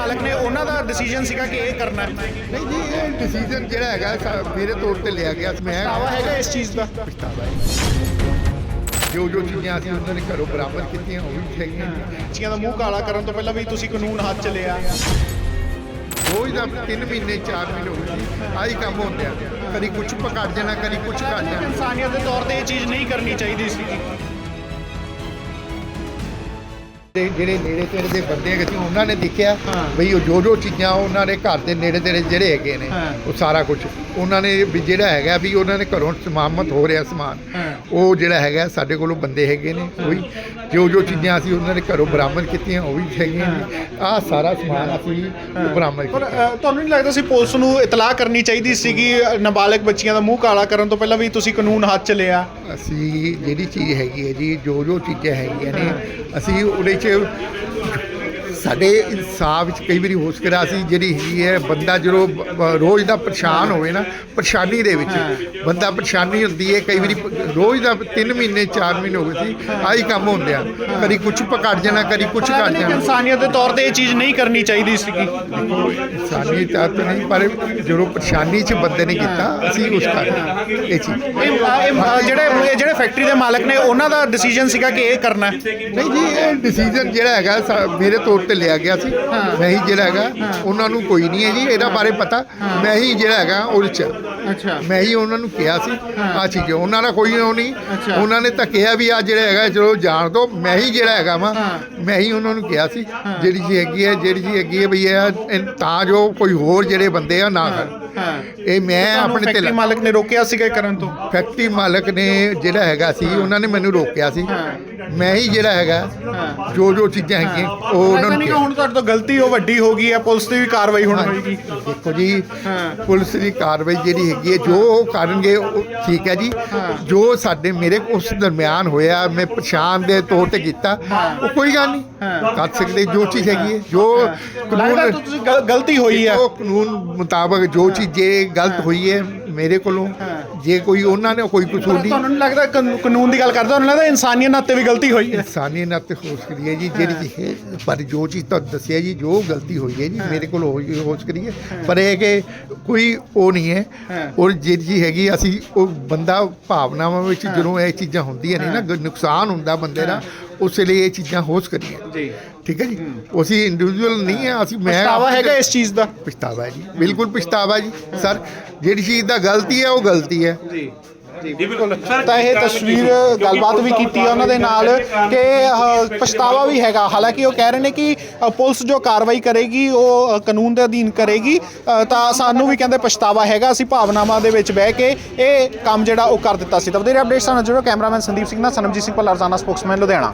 ਮਾਲਕ ਨੇ ਉਹਨਾਂ ਦਾ ਡਿਸੀਜਨ ਸੀਗਾ ਕਿ ਇਹ ਕਰਨਾ ਹੈ। ਨਹੀਂ ਜੀ ਇਹ ਡਿਸੀਜਨ ਜਿਹੜਾ ਹੈਗਾ ਸਾ- ਮੇਰੇ ਤੌਰ ਤੇ ਲਿਆ ਗਿਆ। ਮੈਂ ਦਾਵਾ ਹੈਗਾ ਇਸ ਚੀਜ਼ ਦਾ? ਪਛਤਾਵਾ ਹੈ। ਜੋ ਜੋ ਚੀਜ਼ਾਂ ਅਸੀਂ ਉਹਨਾਂ ਨੇ ਘਰੋਂ ਬਰਾਮਦ ਕੀਤੀਆਂ ਉਹ ਵੀ ਚਾਹੀਆਂ ਬੱਚੀਆਂ ਦਾ ਮੂੰਹ ਕਾਲਾ ਕਰਨ ਤੋਂ ਪਹਿਲਾਂ ਵੀ ਤੁਸੀਂ ਕਾਨੂੰਨ ਹੱਥ ਚ ਲਿਆ। ਰੋਜ਼ ਦਾ 3 ਮਹੀਨੇ 4 ਮਹੀਨੇ ਹੋ ਗਏ ਆਹੀ ਕੰਮ ਹੁੰਦੇ ਆ ਕਦੀ ਕੁਝ ਪਕੜ ਜਾਣਾ ਕਦੀ ਕੁਝ ਕਰ ਜਾਣਾ ਇਨਸਾਨੀਅਤ ਦੇ ਤੌਰ ਤੇ ਇਹ ਚੀਜ਼ ਨਹੀਂ ਕਰਨੀ ਚਾਹੀਦੀ ਸੀ। ਤੇ ਜਿਹੜੇ ਨੇੜੇ ਤੇੜੇ ਦੇ ਬੰਦੇ ਹੈਗੇ ਸੀ ਉਹਨਾਂ ਨੇ ਦੇਖਿਆ। ਬਈ ਉਹ ਜੋ ਜੋ ਚੀਜ਼ਾਂ ਉਹਨਾਂ ਦੇ ਘਰ ਦੇ ਨੇੜੇ ਤੇੜੇ ਜਿਹੜੇ ਹੈਗੇ ਨੇ। ਉਹ ਸਾਰਾ ਕੁਝ ਉਹਨਾਂ ਨੇ ਵੀ ਜਿਹੜਾ ਹੈਗਾ ਵੀ ਉਹਨਾਂ ਨੇ ਘਰੋਂ ਸਮਾਮਤ ਹੋ ਰਿਹਾ ਸਮਾਨ। ਉਹ ਜਿਹੜਾ ਹੈਗਾ ਸਾਡੇ ਕੋਲੋਂ ਬੰਦੇ ਹੈਗੇ ਨੇ ਵੀ ਜੋ ਜੋ ਚੀਜ਼ਾਂ ਅਸੀਂ ਉਹਨਾਂ ਦੇ ਘਰੋਂ ਬਰਾਮਦ ਕੀਤੀਆਂ ਉਹ ਵੀ ਹੈਗੀਆਂ ਨੇ। ਆਹ ਸਾਰਾ ਸਮਾਨ ਅਸੀਂ ਬਰਾਮਦ ਪਰ ਕੀਤਾ। ਅ, ਤੁਹਾਨੂੰ ਨਹੀਂ ਲੱਗਦਾ ਸੀ ਪੁਲਿਸ ਨੂੰ ਇਤਲਾਹ ਕਰਨੀ ਚਾਹੀਦੀ ਸੀਗੀ ਅ, ਨਾਬਾਲਗ ਬੱਚੀਆਂ ਦਾ ਮੂੰਹ ਕਾਲਾ ਕਰਨ ਤੋਂ ਪਹਿਲਾਂ ਵੀ ਤੁਸੀਂ ਕਾਨੂੰਨ ਹੱਥ ਚ ਲਿਆ? ਅਸੀਂ ਜਿਹੜੀ ਚੀਜ਼ ਹੈਗੀ ਹੈ ਜੀ ਜੋ ਜੋ ਚੀਜ਼ਾਂ ਹੈਗੀਆਂ ਨੇ ਅਸੀਂ ਉਹਦੇ 'ਚ ਸਾਡੇ ਇਨਸਾਫ ਵਿੱਚ ਕਈ ਵਾਰੀ ਹੋ ਸਕਦਾ ਅਸੀਂ ਜਿਹੜੀ ਹੈਗੀ ਹੈ ਬੰਦਾ ਜਦੋਂ ਬ- ਰੋਜ਼ ਦਾ ਪਰੇਸ਼ਾਨ ਹੋਵੇ ਨਾ ਪਰੇਸ਼ਾਨੀ ਦੇ ਵਿੱਚ ਬੰਦਾ ਪਰੇਸ਼ਾਨੀ ਹੁੰਦੀ ਹੈ ਕਈ ਵਾਰੀ ਪ- ਰੋਜ਼ ਦਾ 3 ਮਹੀਨੇ 4 ਮਹੀਨੇ ਹੋ ਗਏ ਸੀ ਆਹੀ ਕੰਮ ਹੁੰਦੇ ਆ। ਕਦੀ ਕੁਝ ਪਕੜ ਜਾਣਾ ਕਦੀ ਕੁਝ ਕਰ ਕਿ ਜਾਣਾ। ਇਨਸਾਨੀਅਤ ਦੇ ਤੌਰ ਤੇ ਇਹ ਚੀਜ਼ ਨਹੀਂ ਕਰਨੀ ਚਾਹੀਦੀ ਸੀਗੀ ਇਨਸਾਨੀ ਚਾਹਤ ਨਹੀਂ ਪਰ ਜਦੋਂ ਪਰੇਸ਼ਾਨੀ 'ਚ ਬੰਦੇ ਨੇ ਕੀਤਾ ਅਸੀਂ ਉਸ ਕਰ ਇਹ ਚੀਜ਼। ਇਹ ਇਹ ਜਿਹੜੇ ਇਹ ਜਿਹੜੇ ਫੈਕਟਰੀ ਦੇ ਮਾਲਕ ਨੇ ਉਹਨਾਂ ਦਾ ਡਿਸੀਜਨ ਸੀਗਾ ਕਿ ਇਹ ਕਰਨਾ ਹੈ? ਨਹੀਂ ਜੀ ਇਹ ਡਿਸੀਜਨ ਜਿਹੜਾ ਹੈਗਾ ਸਾ- ਮੇਰੇ ਤੌਰ ਤੇ ਲਿਆ ਗਿਆ ਸੀ। ਮੈਂ ਹੀ ਜਿਹੜਾ ਹੈਗਾ ਉਹਨਾਂ ਨੂੰ ਕੋਈ ਨਹੀਂ ਹੈ ਜੀ ਇਹਦਾ ਬਾਰੇ ਪਤਾ। ਮੈਂ ਹੀ ਜਿਹੜਾ ਹੈਗਾ ਉਹਦੇ ਚ। ਅੱਛਾ। ਮੈਂ ਹੀ ਉਹਨਾਂ ਨੂੰ ਕਿਹਾ ਸੀ ਆ ਚੀਜ਼ ਉਹਨਾਂ ਦਾ ਕੋਈ ਉਹ ਨਹੀਂ। ਉਹਨਾਂ ਨੇ ਤਾਂ ਕਿਹਾ ਵੀ ਆ ਜਿਹੜਾ ਹੈਗਾ ਚਲੋ ਜਾਣ ਦੋ ਮੈਂ ਹੀ ਜਿਹੜਾ ਹੈਗਾ ਵਾ। ਮੈਂ ਹੀ ਉਹਨਾਂ ਨੂੰ ਕਿਹਾ ਸੀ ਜਿਹੜੀ ਚੀਜ਼ ਹੈਗੀ ਹੈ ਜਿਹੜੀ ਚੀਜ਼ ਹੈਗੀ ਹੈ ਇਹ ਇਹ ਤਾਂ ਜੋ ਕੋਈ ਹੋਰ ਜਿਹੜੇ ਬੰਦੇ ਆ ਨਾ ਕਰਨ। ਹਾਂ ਇਹ ਮੈਂ ਆਪਣੇ ਤੇ ਫੈਕਟਰੀ ਮਾਲਕ ਨੇ ਰੋਕਿਆ ਸੀਗਾ ਇਹ ਕਰਨ ਤੋਂ ਫੈਕਟਰੀ ਮਾਲਕ ਨੇ ਜਿਹੜਾ ਹੈਗਾ ਸੀ ਉਹਨਾਂ ਨੇ ਮੈਨੂੰ ਰੋਕਿਆ ਸੀ। ਮੈਂ ਹੀ ਜਿਹੜਾ ਹੈਗਾ। ਜੋ ਜੋ ਚੀਜ਼ਾਂ ਹੈਗੀਆਂ ਉਹ ਉਹਨਾਂ ਉਹਨਾਂ ਨੂੰ ਨੇ ਕਿਹਾ। ਹੁਣ ਤੁਹਾਡੇ ਤੋਂ ਗਲਤੀ ਉਹ ਵੱਡੀ ਹੋ ਗਈ ਹੈ ਪੁਲਿਸ ਦੀ ਵੀ ਕਾਰਵਾਈ ਹੁਣ ਹੋਏਗੀ ਦੇਖੋ ਜੀ ਹਾਂ। ਪੁਲਿਸ ਦੀ ਕਾਰਵਾਈ ਜਿਹੜੀ ਹੈਗੀ ਹੈ ਜੋ ਉਹ ਕਰਨਗੇ ਉਹ ਠੀਕ ਹੈ ਜੀ। ਜੋ ਸਾਡੇ ਮੇਰੇ ਉਸ ਦਰਮਿਆਨ ਹੋਇਆ ਮੈਂ ਪਛਾਣ ਦੇ ਤੌਰ ਤੇ ਕੀਤਾ ਉਹ ਕੋਈ ਗੱਲ ਨਹੀਂ। ਕਰ ਸਕਦੇ ਜੋ ਚੀਜ਼ ਹੈਗੀ ਹੈ ਜੋ ਲੱਗਦਾ ਕਾਨੂੰਨ ਤਾਂ ਤੁਸੀਂ ਗਲ- ਗਲਤੀ ਹੋਈ ਹੈ ਉਹ ਕਾਨੂੰਨ ਮੁਤਾਬਕ ਜੋ ਚੀਜ਼ ਜੇ ਗਲਤ ਹੋਈ ਹੈ ਮੇਰੇ ਕੋਲੋਂ। ਜੇ ਕੋਈ ਉਹਨਾਂ ਨੇ ਕੋਈ ਕਸੂਰ ਨਹੀਂ ਤੁਹਾਨੂੰ ਨਹੀਂ ਲੱਗਦਾ ਕਾਨ- ਕਾਨੂੰਨ ਦੀ ਗੱਲ ਕਰਦਾ ਤੁਹਾਨੂੰ ਲੱਗਦਾ ਇਨਸਾਨੀਅਤ ਨਾਤੇ ਵੀ ਗਲਤੀ ਹੋਈ ਹੈ? ਇਨਸਾਨੀ ਨਾਤੇ ਹੋ ਸਕਦੀ ਹੈ ਜੀ ਜਿਹੜੀ ਚੀਜ਼ ਹੈ ਪਰ ਜੋ ਚੀਜ਼ ਤੁਹਾਨੂੰ ਦੱਸਿਆ ਜੀ ਜੋ ਗਲਤੀ ਹੋਈ ਹੈ ਜੀ ਮੇਰੇ ਕੋਲ ਹੋਈ ਹੋ ਸਕਦੀ ਹੈ। ਪਰ ਇਹ ਕਿ ਕੋਈ ਉਹ ਨਹੀਂ ਹਾਂ। ਹੈ। ਔਰ ਜਿਹੜੀ ਚੀਜ਼ ਹੈਗੀ ਅਸੀਂ ਉਹ ਬੰਦਾ ਭਾਵਨਾਵਾਂ ਵਿੱਚ ਜਦੋਂ ਇਹ ਚੀਜ਼ਾਂ ਹੁੰਦੀਆਂ ਨੇ ਨਾ ਗ- ਨੁਕਸਾਨ ਹੁੰਦਾ ਬੰਦੇ ਦਾ ਉਸ ਲਈ ਇਹ ਚੀਜ਼ਾਂ ਹੋ ਸਕਦੀਆਂ ਜੀ। ਠੀਕ ਹੈ ਜੀ? ਅਸੀਂ ਇੰਡੀਵਿਜੂਅਲ ਨਹੀਂ ਹੈ ਅਸੀਂ ਮੈਂ ਪਛਤਾਵਾ ਹੈਗਾ ਇਸ ਚੀਜ਼ ਦਾ? ਪਛਤਾਵਾ ਹੈ ਜੀ। ਬਿਲਕੁਲ ਪਛਤਾਵਾ ਜੀ। ਸਰ ਜਿਹੜੀ ਚੀਜ਼ ਦਾ ਗਲਤੀ ਹੈ ਉਹ ਗਲਤੀ ਹੈ। ਜੀ। ਜੀ ਬਿਲਕੁਲ। ਤਾਂ ਇਹ ਤਸਵੀਰ ਗੱਲਬਾਤ ਵੀ ਕੀਤੀ ਹੈ ਉਹਨਾਂ ਦੇ ਨਾਲ ਕਿ ਪਛਤਾਵਾ ਵੀ ਹੈਗਾ। ਹਾਲਾਂਕਿ ਉਹ ਕਹਿ ਰਹੇ ਨੇ ਕਿ ਪੁਲਿਸ ਜੋ ਕਾਰਵਾਈ ਕਰੇਗੀ ਉਹ ਕਾਨੂੰਨ ਦੇ ਅਧੀਨ ਕਰੇਗੀ। ਤਾਂ ਸਾਨੂੰ ਵੀ ਕਹਿੰਦੇ ਪਛਤਾਵਾ ਹੈਗਾ। ਅਸੀਂ ਭਾਵਨਾਵਾਂ ਦੇ ਵਿੱਚ ਬਹਿ ਕੇ ਇਹ ਕੰਮ ਜਿਹੜਾ ਉਹ ਕਰ ਦਿੱਤਾ ਸੀ। ਤਾਂ ਵਧੇਰੇ ਅਪਡੇਟਸ ਨਾਲ ਜੁੜੋ ਕੈਮਰਾਮੈਨ ਸੰਦੀਪ ਸਿੰਘ ਨਾਲ ਸਨਮਜੀਤ ਸਿੰਘ ਭੱਲਾ ਰਜ਼ਾਨਾ ਸਪੋਕਸਮੈਨ ਲੁਧਿਆਣਾ।